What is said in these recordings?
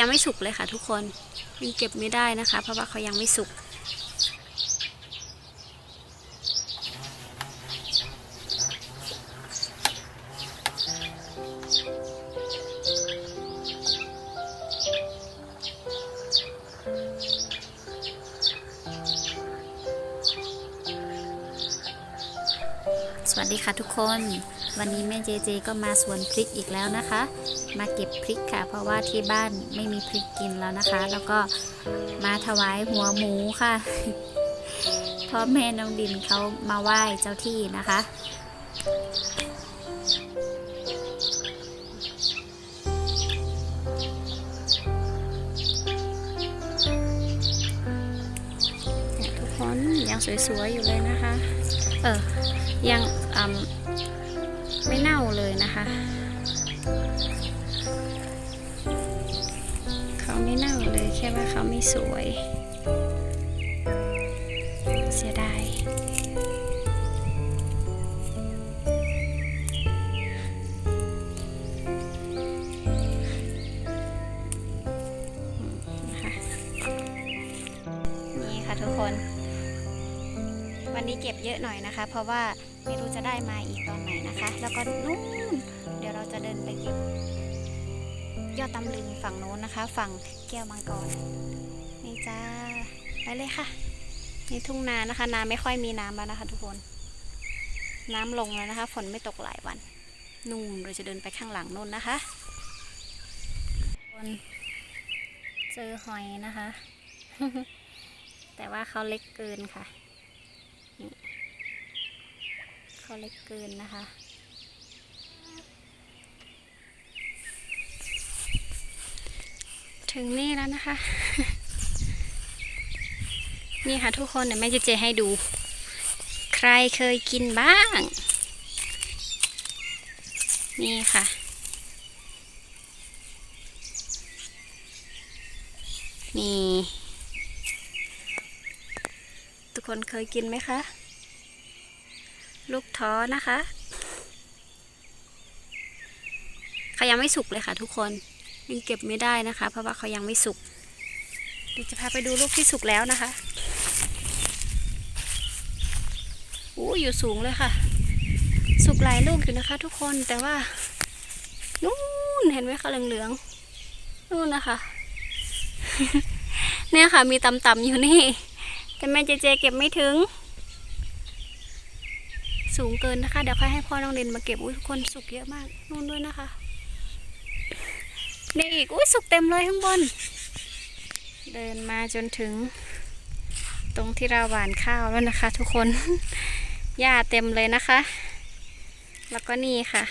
ยังไม่สุกเลยค่ะ ทุกคนยังเก็บไม่ได้นะคะ เพราะว่าเขายังไม่สุกสวัสดีค่ะทุกคน วันนี้แม่เจเจก็มาสวนพริกอีกแล้วนะคะ มาเก็บพริกค่ะ เพราะว่าที่บ้านไม่มีพริกกินแล้วนะคะ แล้วก็มาถวายหัวหมูค่ะเพราะแม่น้องดินเขามาไหว้เจ้าที่นะคะเนี่ยทุกคนยังสวยๆอยู่เลยนะคะ เออยังอืม ไม่เน่าเลยนะคะเขาไม่เน่าเลยแค่ว่าเขาไม่สวย เสียดายนะคะนี่ค่ะทุกคน วันนี้เก็บเยอะหน่อยนะคะ เพราะว่า จะได้มาอีกตอนไหนนะคะ แล้วก็นู่นเดี๋ยวเราจะเดินไปเก็บยอดตำลึงฝั่งโน้นนะคะ ฝั่งแก้วมังกรนี่จ้าไปเลยค่ะนี่ทุ่งนานะคะนาไม่ค่อยมีน้ำแล้วนะคะ ทุกคน น้ำลงแล้วนะคะ ฝนไม่ตกหลายวัน นู่นเราจะเดินไปข้างหลังนู่นนะคะคนเจอหอยนะคะ แต่ว่าเขาเล็กเกินค่ะนี่ เขาเล็กเกินนะคะ ถึงนี่แล้วนะคะ นี่ค่ะทุกคนเดี๋ยวแม่จะเจให้ดู ใครเคยกินบ้าง นี่ค่ะนี่ ทุกคนเคยกินไหมคะ ลูกท้อนะคะเขายังไม่สุกเลยค่ะ ทุกคนยังเก็บไม่ได้นะคะ เพราะว่าเขายังไม่สุกเดี๋ยวจะพาไปดูลูกที่สุกแล้วนะคะอู้อยู่สูงเลยค่ะ สุกหลายลูกอยู่นะคะ ทุกคนแต่ว่านู่นเห็นไหมคะเหลืองๆนู่นนะคะ เนี่ยค่ะมีต่ำๆอยู่นี่ แต่แม่เจเจเก็บไม่ถึง สูงเกินนะคะ เดี๋ยวค่อยให้พ่อน้องเรนมาเก็บอุ้ยทุกคนสุกเยอะมากนู่นด้วยนะคะนี่อีกอุ้ยสุกเต็มเลยข้างบน เดินมาจนถึง ตรงที่เราหว่านข้าวแล้วนะคะ ทุกคนหญ้าเต็มเลยนะคะ แล้วก็นี่ค่ะ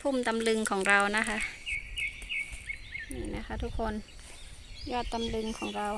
พุ่มตำลึงของเรานะคะ นี่นะคะ ทุกคนยอดตำลึงของเรา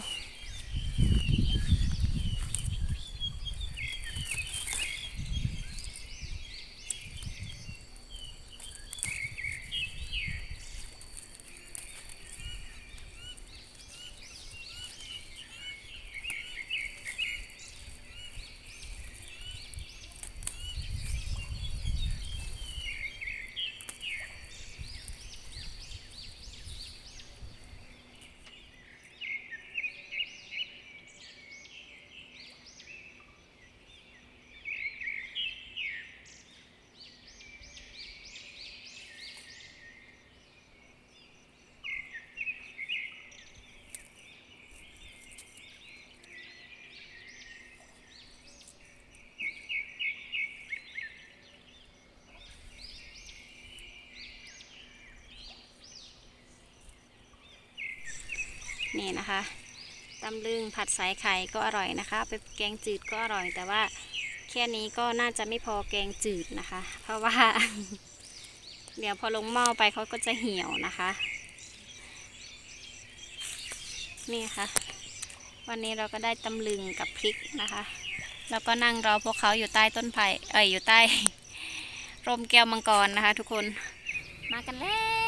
นี่นะคะตำลึงผัดสายไข่ก็อร่อยนะคะ ไปแกงจืดก็อร่อย แต่ว่าแค่นี้ก็น่าจะไม่พอแกงจืดนะคะ เพราะว่า เดี๋ยวพอลงหม้อไปเขาก็จะเหี่ยวนะคะ นี่ค่ะ วันนี้เราก็ได้ตำลึงกับพริกนะคะ แล้วก็นั่งรอพวกเขาอยู่ใต้ต้นไผ่เอ้ยอยู่ใต้ร่มแก้วมังกรนะคะ ทุกคนมากันแล้ว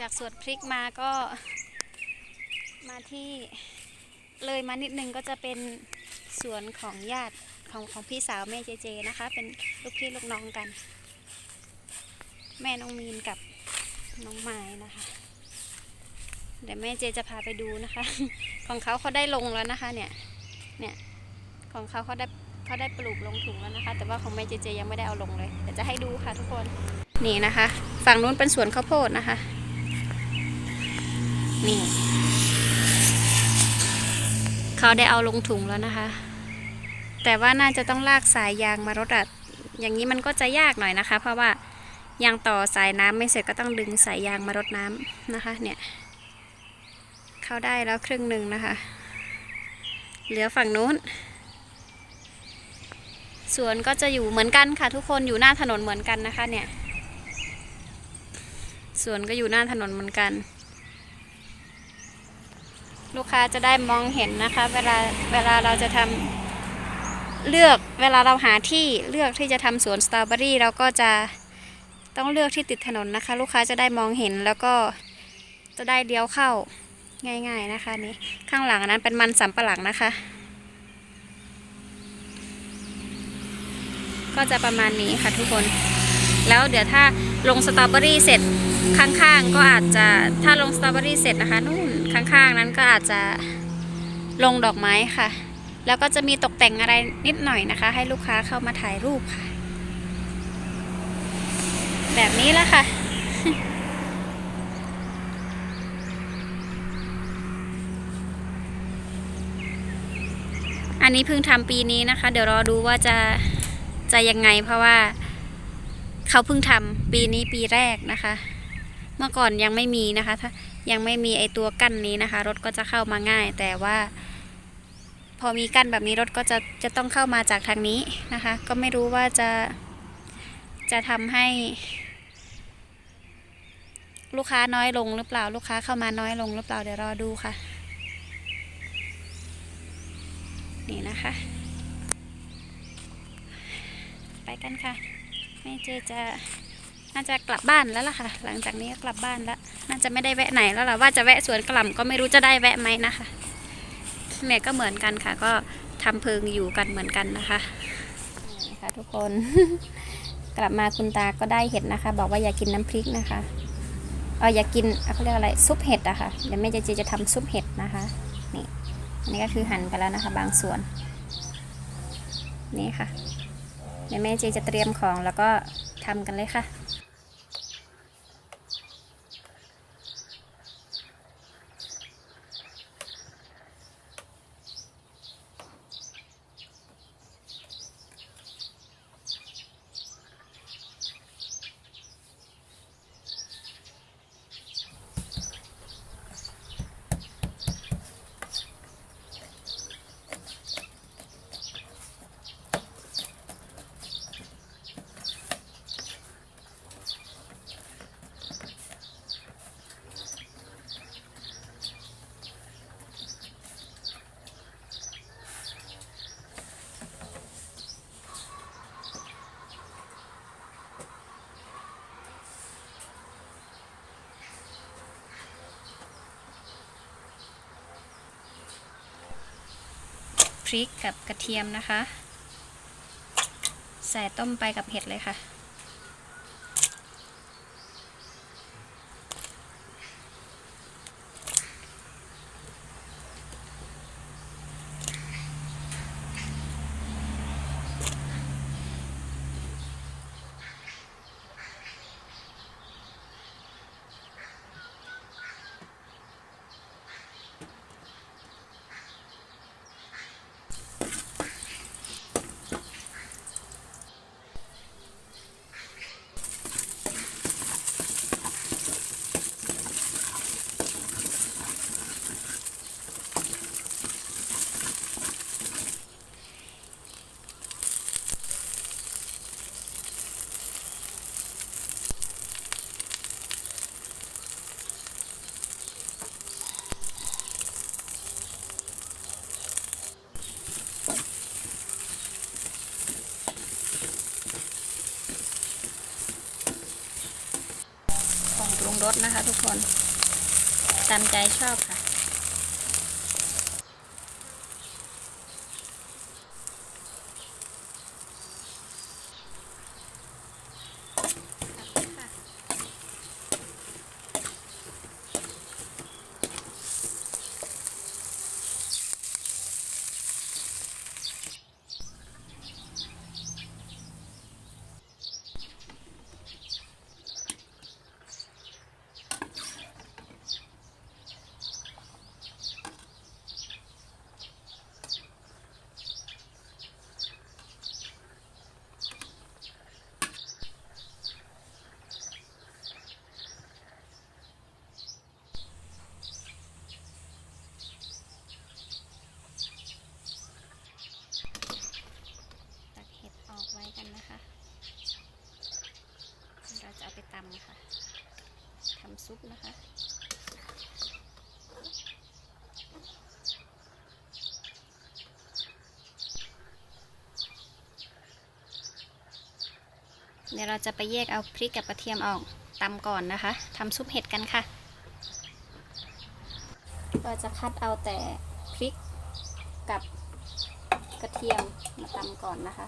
จากสวนพริกมาก็ มาที่เลยมานิดนึงก็จะเป็นสวนของญาติของของพี่สาวแม่เจเจนะคะ เป็นลูกพี่ลูกน้องกัน แม่น้องมีนกับน้องไม้นะคะเดี๋ยวแม่เจจะพาไปดูนะคะ ของเขาเขาได้ลงแล้วนะคะเนี่ยเนี่ยของเขาเขาได้เขาได้ปลูกลงถุงแล้วนะคะ แต่ว่าของแม่เจเจยังไม่ได้เอาลงเลยเดี๋ยวจะให้ดูค่ะทุกคนนี่นะคะ ฝั่งนู้นเป็นสวนข้าวโพดนะคะ นี่เขาได้เอาลงถุงแล้วนะคะ แต่ว่าน่าจะต้องลากสายยางมารดอะอย่างนี้มันก็จะยากหน่อยนะคะ เพราะว่ายังต่อสายน้ำไม่เสร็จก็ต้องดึงสายยางมารดน้ำนะคะ เนี่ย เข้าได้แล้วครึ่งหนึ่งนะคะ เหลือฝั่งนู้นสวนก็จะอยู่เหมือนกันค่ะ ทุกคนอยู่หน้าถนนเหมือนกันนะคะ เนี่ยสวนก็อยู่หน้าถนนเหมือนกัน ลูกค้าจะได้มองเห็นนะคะ เวลาเวลาเราจะทำเลือกเวลาเราหาที่เลือกที่จะทำสวนสตรอเบอรี่เราก็จะต้องเลือกที่ติดถนนนะคะ ลูกค้าจะได้มองเห็นแล้วก็จะได้เลี้ยวเข้าง่าย ๆนะคะนี่ข้างหลังนนั้นเป็นมันสำปะหลังนะคะ ก็จะประมาณนี้ค่ะทุกคน แล้วเดี๋ยวถ้าลงสตรอเบอรี่เสร็จ ข้างๆก็อาจจะถ้าลงสตรอเบอรี่เสร็จนะคะนู่นข้างๆนั้นก็อาจจะลงดอกไม้ค่ะ แล้วก็จะมีตกแต่งอะไรนิดหน่อยนะคะ ให้ลูกค้าเข้ามาถ่ายรูปค่ะ แบบนี้ละค่ะ อันนี้เพิ่งทำปีนี้นะคะ เดี๋ยวรอดูว่าจะจะยังไงเพราะว่าเขาเพิ่งทำปีนี้ปีแรกนะคะ เมื่อก่อนยังไม่มีนะคะ ถ้ายังไม่มีไอตัวกั้นนี้นะคะ รถก็จะเข้ามาง่าย แต่ว่า พอมีกั้นแบบนี้รถก็จะจะต้องเข้ามาจากทางนี้นะคะ ก็ไม่รู้ว่าจะจะทำให้ ลูกค้าน้อยลงหรือเปล่า ลูกค้าเข้ามาน้อยลงหรือเปล่าเดี๋ยวรอดูค่ะ นี่นะคะ ไปกันค่ะแม่เจอจะ น่าจะกลับบ้านแล้วล่ะค่ะ หลังจากนี้ก็กลับบ้านแล้ว น่าจะไม่ได้แวะไหนแล้วล่ะว่าจะแวะสวนกล่ำก็ไม่รู้จะได้แวะไหมนะคะแม่ก็เหมือนกันค่ะ ก็ทำเพิงอยู่กันเหมือนกันนะคะนี่ค่ะทุกคน กลับมาคุณตาก็ได้เห็ดนะคะ บอกว่าอยากกินน้ำพริกนะคะเอออยากกินเขาเรียกอะไรซุปเห็ดอะค่ะเดี๋ยวแม่เจเจจะทำซุปเห็ดนะคะนี่อันนี้ก็คือหั่นไปแล้วนะคะ บางส่วน นี่ค่ะเดี๋ยวแม่เจจะเตรียมของแล้วก็ทำกันเลยค่ะ พริกกับกระเทียมนะคะ ใส่ต้มไปกับเห็ดเลยค่ะ รสนะคะทุกคน ตามใจชอบค่ะ ซุปนะคะ เดี๋ยวเราจะไปแยกเอาพริกกับกระเทียมออกตำก่อนนะคะทำซุปเห็ดกันค่ะ ก็จะคัดเอาแต่พริกกับกระเทียมมาตำก่อนนะคะ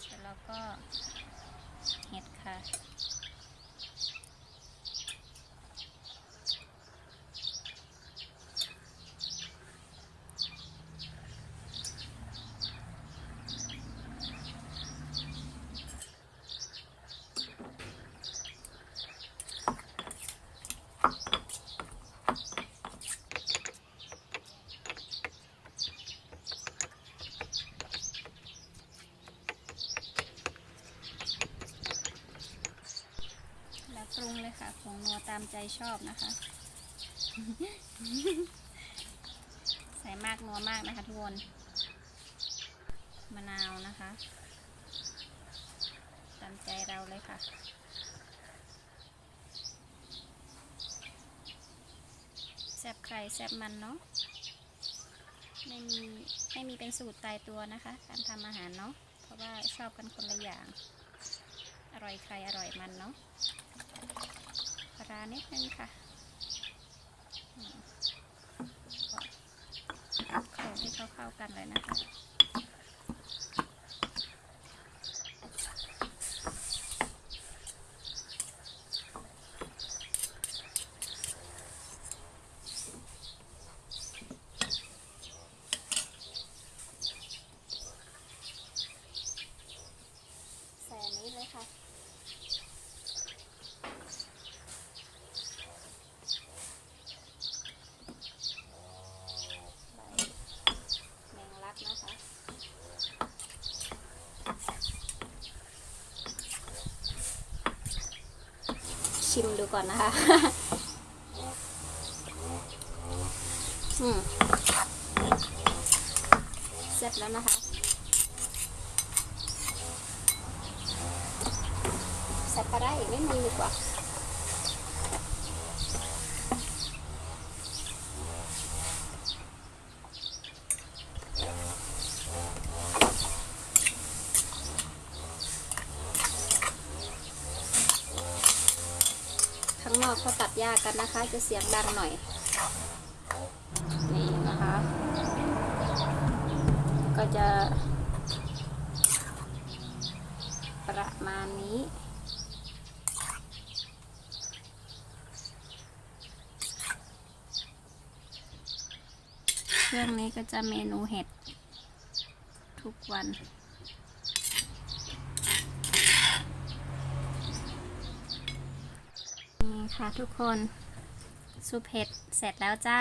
เสร็จแล้วก็เห็ดค่ะ แล้วปรุงเลยค่ะผงนัวตามใจ ชอบนะคะ ใส่มากนัวมากนะคะทุกคนมะนาวนะคะตามใจเราเลยค่ะแซบใครแซบมันเนาะไม่มีไม่มีเป็นสูตรตายตัวนะคะ การทำอาหารเนาะเพราะว่าชอบกันคนละอย่าง อร่อยใครอร่อยมันเนาะานิดนึงค่ะขลกให้เขาเข้าๆกันเลยนะคะ ใส่อันนี้เลยค่ะ ใบแมงลักนะคะ ชิมดูก่อนนะคะ อืมเสร็จแล้วนะคะ ใส่ปลาได้ไม่มีดีกว่า ข้างนอกเขาตัด หญ้ากันนะคะ จะเสียงดังหน่อย นี่นะคะ ก็จะ ประมาณนี้เครื่องนี้ก็จะเมนูเห็ดทุกวัน ค่ะทุกคนซุปเห็ดเสร็จแล้วจ้า